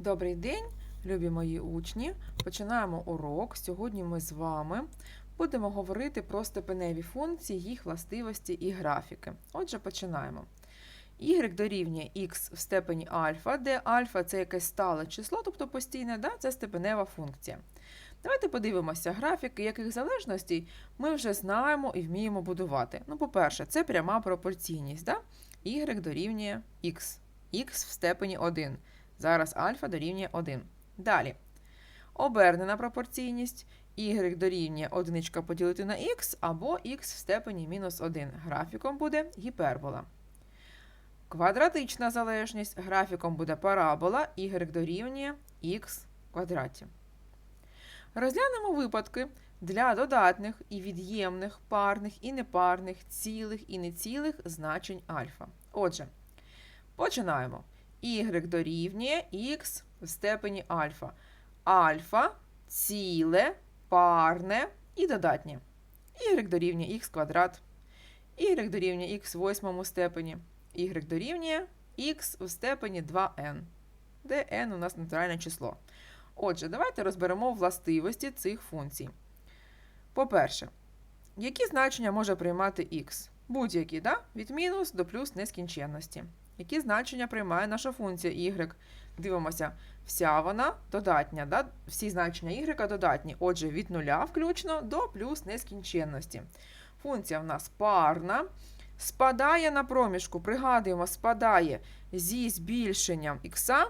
Добрий день, любі мої учні. Починаємо урок. Сьогодні ми з вами будемо говорити про степеневі функції, їх властивості і графіки. Отже, починаємо. Y дорівнює x в степені альфа, де альфа це якесь стале число, тобто постійне, да? це степенева функція. Давайте подивимося графіки, яких залежностей ми вже знаємо і вміємо будувати. Ну, по-перше, це пряма пропорційність. Да? Y дорівнює x, x в степені 1. Зараз альфа дорівнює 1. Далі. Обернена пропорційність. Y дорівнює 1 поділити на х або х в степені мінус 1. Графіком буде гіпербола. Квадратична залежність. Графіком буде парабола. Y дорівнює х квадраті. Розглянемо випадки для додатних і від'ємних парних і непарних цілих і нецілих значень альфа. Отже, починаємо y дорівнює х в степені альфа. Альфа ціле, парне і додатнє. y дорівнює х квадрат, y дорівнює х в восьмому степені, y дорівнює х в степені 2n, де n у нас натуральне число. Отже, давайте розберемо властивості цих функцій. По-перше, які значення може приймати х? Будь-які, да? від мінус до плюс нескінченності. Які значення приймає наша функція y? Дивимося, вся вона додатня. Да? Всі значення y додатні. Отже, від нуля включно до плюс нескінченності. Функція в нас парна. Спадає на проміжку, пригадуємо, спадає зі збільшенням х,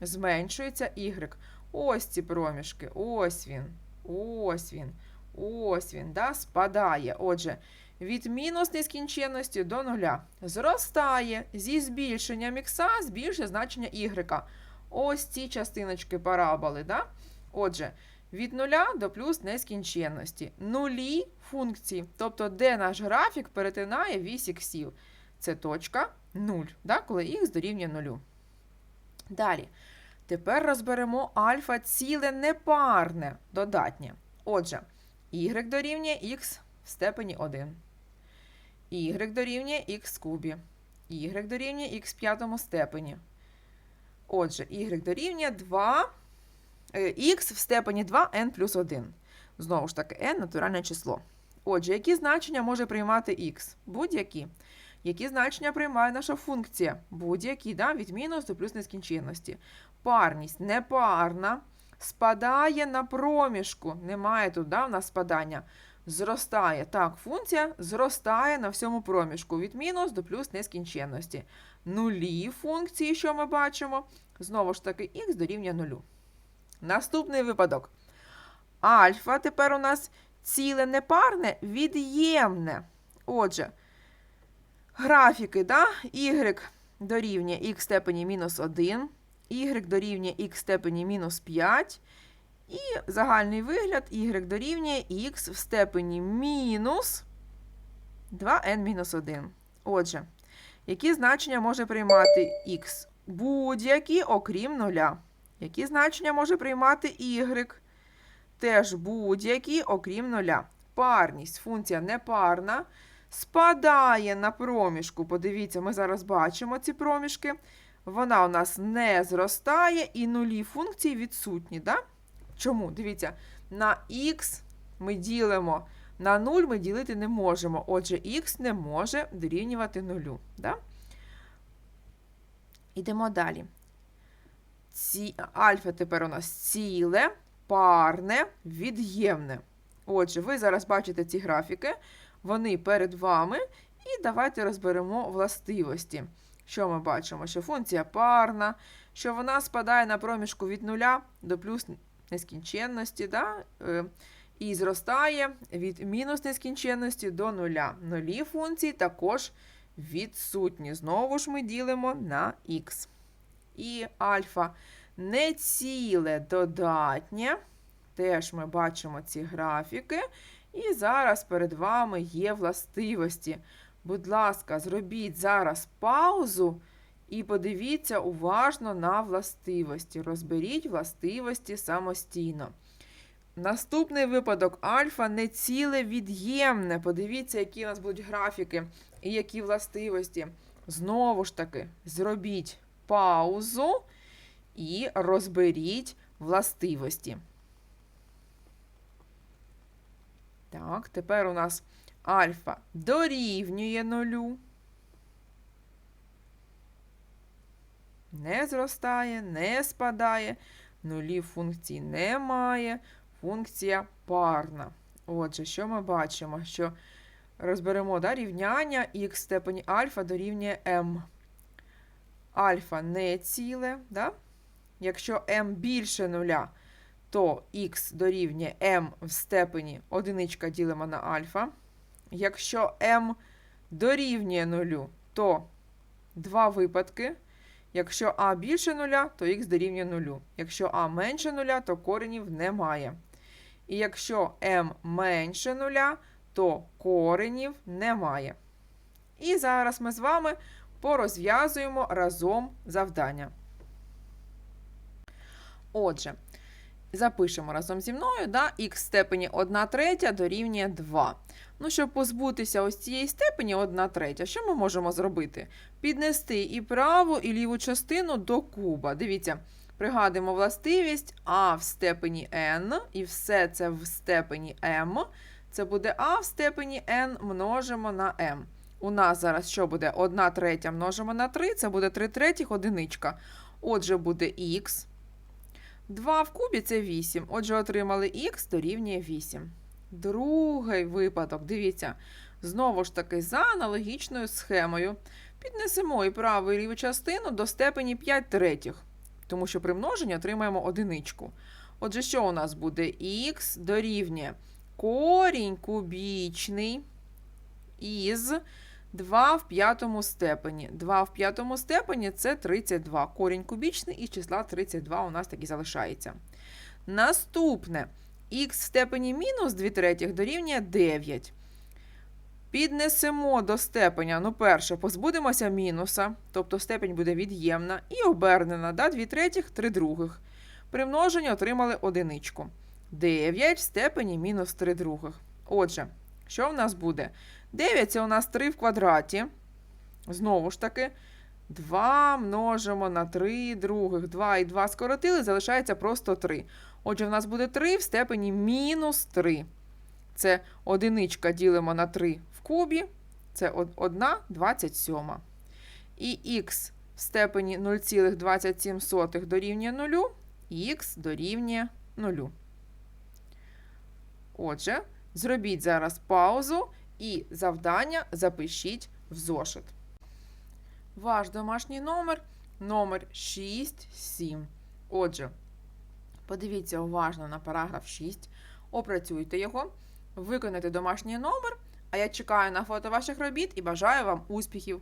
зменшується y. Ось ці проміжки. Ось він. Ось він. Ось він. да? Спадає. Отже, від мінус нескінченності до нуля. Зростає зі збільшенням х, збільшує значення y. Ось ці частиночки параболи. Да? Отже, від нуля до плюс нескінченності. Нулі функції, тобто де наш графік перетинає вісь іксів. Це точка 0, да? коли х дорівнює нулю. Далі. Тепер розберемо альфа ціле непарне додатнє. Отже, y дорівнює х в степені 1 y дорівнює х кубі, y дорівнює х в п'ятому степені. Отже, y дорівнює 2, е, х в степені 2n плюс 1. Знову ж таки, n натуральне число. Отже, які значення може приймати х? Будь-які. Які значення приймає наша функція? Будь-які, да? від мінус до плюс нескінченності. Парність непарна, спадає на проміжку. Немає тут да, в нас спадання зростає. Так, функція зростає на всьому проміжку від мінус до плюс нескінченності. Нулі функції, що ми бачимо, знову ж таки, х дорівнює нулю. Наступний випадок. Альфа тепер у нас ціле непарне, від'ємне. Отже, графіки, да? y дорівнює х степені мінус 1, y дорівнює х степені мінус 5. І загальний вигляд y дорівнює х в степені мінус 2n-1. Отже, які значення може приймати х? Будь-які, окрім нуля. Які значення може приймати y? Теж будь-які, окрім нуля. Парність, функція непарна, спадає на проміжку. Подивіться, ми зараз бачимо ці проміжки. Вона у нас не зростає і нулі функції відсутні. Да? Чому? Дивіться, на х ми ділимо, на 0 ми ділити не можемо. Отже, х не може дорівнювати нулю. Да? Йдемо далі. Ці, альфа тепер у нас ціле, парне, від'ємне. Отже, ви зараз бачите ці графіки, вони перед вами. І давайте розберемо властивості. Що ми бачимо? Що функція парна, що вона спадає на проміжку від 0 до плюс нескінченності, да? Е, і зростає від мінус нескінченності до нуля. Нулі функції також відсутні. Знову ж ми ділимо на х. І альфа не ціле додатнє. Теж ми бачимо ці графіки. І зараз перед вами є властивості. Будь ласка, зробіть зараз паузу. І подивіться уважно на властивості. Розберіть властивості самостійно. Наступний випадок альфа не ціле від'ємне. Подивіться, які у нас будуть графіки і які властивості. Знову ж таки, зробіть паузу і розберіть властивості. Так, тепер у нас альфа дорівнює нулю. Не зростає, не спадає, нулів функцій немає, функція парна. Отже, що ми бачимо? Що розберемо да, рівняння х в степені альфа дорівнює m. Альфа не ціле. Да? Якщо m більше нуля, то х дорівнює m в степені одиничка ділимо на альфа. Якщо m дорівнює нулю, то два випадки. Якщо а більше нуля, то х дорівнює нулю. Якщо а менше нуля, то коренів немає. І якщо m менше нуля, то коренів немає. І зараз ми з вами порозв'язуємо разом завдання. Отже, запишемо разом зі мною, да, х в степені 1 третя дорівнює 2. Ну, щоб позбутися ось цієї степені 1 третя, що ми можемо зробити? Піднести і праву, і ліву частину до куба. Дивіться, пригадуємо властивість а в степені n, і все це в степені m. Це буде а в степені n множимо на m. У нас зараз що буде? 1 третя множимо на 3, це буде 3 третіх одиничка. Отже, буде х. 2 в кубі це 8. Отже, отримали х дорівнює 8. Другий випадок, дивіться, знову ж таки, за аналогічною схемою піднесемо і праву і ліву частину до степені 5 третіх, тому що при множенні отримаємо одиничку. Отже, що у нас буде? х дорівнює корінь кубічний із 2 в п'ятому степені. 2 в п'ятому степені це 32. Корінь кубічний із числа 32 у нас так і залишається. Наступне х в степені мінус 2 третіх дорівнює 9. Піднесемо до степеня, ну, перше, позбудемося мінуса, тобто степень буде від'ємна, і обернена, да, 2 третіх, 3 других. При множенні отримали одиничку. 9 в степені мінус 3 других. Отже, що в нас буде? 9 це у нас 3 в квадраті. Знову ж таки, 2 множимо на 3 других. 2 і 2 скоротили, залишається просто 3. Отже, в нас буде 3 в степені мінус 3. Це одиничка ділимо на 3 в кубі. Це 1 27. І х в степені 0,27 дорівнює 0, х дорівнює 0. Отже, зробіть зараз паузу і завдання запишіть в зошит. Ваш домашній номер номер 67. Отже, подивіться уважно на параграф 6, опрацюйте його, виконайте домашній номер, а я чекаю на фото ваших робіт і бажаю вам успіхів!